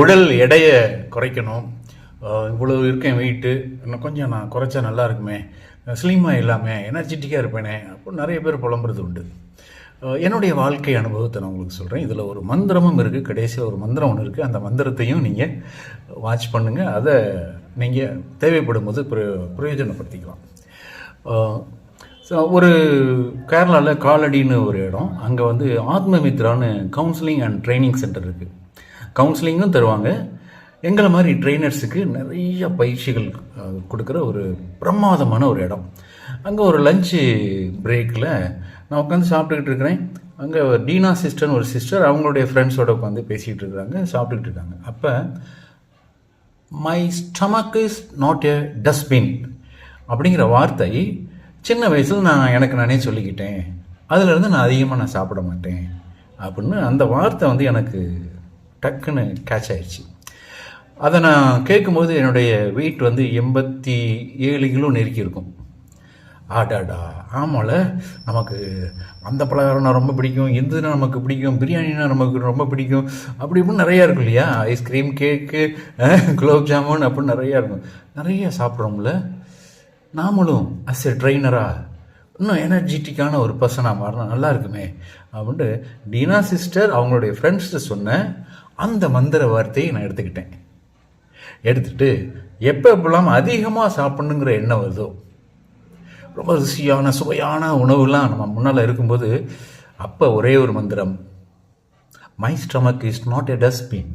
உடல் எடையை குறைக்கணும். இவ்வளோ இருக்கேன் வெயிட்டு இன்னும் கொஞ்சம் நான் குறைச்சா நல்லா இருக்குமே. ஸ்லிம்மாக இல்லாமல் எனர்ஜெட்டிக்காக இருப்பேனே அப்படின்னு நிறைய பேர் புலம்புறது உண்டு. என்னுடைய வாழ்க்கை அனுபவத்தை நான் உங்களுக்கு சொல்கிறேன் இதில் ஒரு மந்திரமும் இருக்குது கடைசியில் ஒரு மந்திரம் ஒன்று இருக்குது அந்த மந்திரத்தையும் நீங்கள் வாட்ச் பண்ணுங்கள் அதை நீங்கள் தேவைப்படும் போது பிரயோஜனப்படுத்திக்கலாம். ஸோ ஒரு கேரளாவில் காலடின்னு ஒரு இடம். அங்கே வந்து ஆத்மமித்ரான்னு கவுன்சிலிங் அண்ட் ட்ரைனிங் சென்டர் இருக்குது கவுன்சிலிங்கும் தருவாங்க. எங்களை மாதிரி ட்ரெயினர்ஸுக்கு நிறைய பயிற்சிகள் கொடுக்குற ஒரு பிரமாதமான ஒரு இடம். அங்கே ஒரு லஞ்சு பிரேக்கில் நான் உட்காந்து சாப்பிட்டுக்கிட்டு இருக்கிறேன். அங்கே டீனா சிஸ்டர்னு ஒரு சிஸ்டர் அவங்களுடைய ஃப்ரெண்ட்ஸோட உட்காந்து பேசிகிட்டு இருக்கிறாங்க சாப்பிட்டுக்கிட்டு இருக்காங்க. அப்போ my stomach is not a dustbin அப்படிங்கிற வார்த்தை சின்ன வயசில் நான் எனக்கு நானே சொல்லிக்கிட்டேன். அதிலிருந்து நான் அதிகமாக நான் சாப்பிட மாட்டேன். அப்படின்னு அந்த வார்த்தை வந்து எனக்கு டக்குன்னு கேட்ச் ஆயிடுச்சு. அதை நான் கேட்கும்போது என்னுடைய வெயிட் வந்து எண்பத்தி ஏழு கிலோ நெருக்கி இருக்கும். ஆடாடா ஆமால நமக்கு அந்த பலகாரம்னா ரொம்ப பிடிக்கும் எந்ததுனா நமக்கு பிடிக்கும் பிரியாணினா நமக்கு ரொம்ப பிடிக்கும் அப்படி இப்படின்னு நிறையா இருக்கும் இல்லையா? ஐஸ்கிரீம் கேக்கு குலோப் ஜாமுன் அப்படின்னு நிறையா இருக்கும். நிறைய சாப்பிட்றோம்ல. நாமளும் அஸ் எ ட்ரைனராக இன்னும் எனர்ஜெட்டிக்கான ஒரு பர்சனாக மாறினா நல்லா இருக்குமே. அப்படின்ட்டு டீனா சிஸ்டர் அவங்களுடைய ஃப்ரெண்ட்ஸ்கிட்ட சொன்னேன். அந்த மந்திர வார்த்தையை நான் எடுத்துக்கிட்டேன். எடுத்துட்டு எப்போ எப்பெல்லாம் அதிகமாக சாப்பிட்ணுங்கிற எண்ணம் வருதோ ரொம்ப ருசியான சுவையான உணவுலாம் நம்ம முன்னால் இருக்கும்போது அப்போ ஒரே ஒரு மந்திரம் my stomach is not a dustbin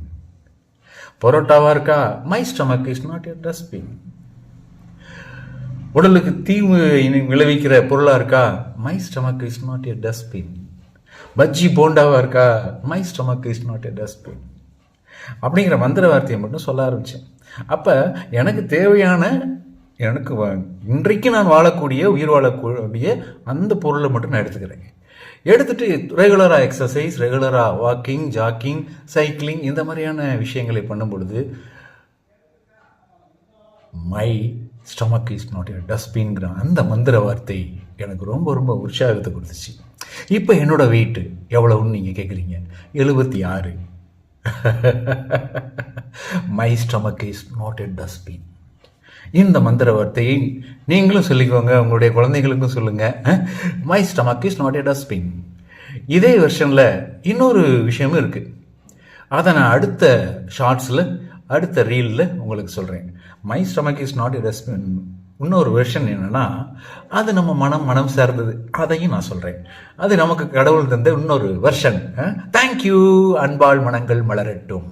பரோட்டாவாக இருக்கா? My stomach is not a dustbin உடலுக்கு தீங்கு இனி விளைவிக்கிற பொருளாக இருக்கா? My stomach is not a dustbin bajji போண்டாவாக இருக்கா? My stomach is not a dustbin அப்படிங்கிற மந்திர வார்த்தையை மட்டும் சொல்ல ஆரம்பித்தேன் அப்போ எனக்கு தேவையான எனக்கு இன்றைக்கு நான் வாழக்கூடிய உயிர் வாழக்கூடிய அந்த பொருளை மட்டும் நான் எடுத்துக்கிறேன். எடுத்துட்டு ரெகுலராக எக்ஸசைஸ் ரெகுலராக வாக்கிங் ஜாக்கிங் சைக்கிளிங் இந்த மாதிரியான விஷயங்களை பண்ணும் பொழுது my stomach is not a டஸ்ட்பின்ங்கிற அந்த மந்திர வார்த்தை எனக்கு ரொம்ப ரொம்ப உற்சாகத்தை கொடுத்துச்சு. இப்போ என்னோட வெயிட்டு எவ்வளவுன்னு நீங்கள் கேட்குறீங்க எழுபத்தி ஆறு. My stomach is not a dustbin இந்த மந்திர வார்த்தையை நீங்களும் சொல்லிக்கோங்க உங்களுடைய குழந்தைகளுக்கும் சொல்லுங்கள் my stomach is not a dustbin இதே வெர்ஷனில் இன்னொரு விஷயமும் இருக்குது அதை நான் அடுத்த ஷார்ட்ஸில் அடுத்த ரீலில் உங்களுக்கு சொல்கிறேன் my stomach is not a dustbin இன்னொரு வெர்ஷன் என்னென்னா அது நம்ம மனம் மனம் சார்ந்தது. அதையும் நான் சொல்கிறேன் அது நமக்கு கடவுள் தந்த இன்னொரு வெர்ஷன் தேங்க்யூ அன்பாள் மனங்கள் மலரட்டும்.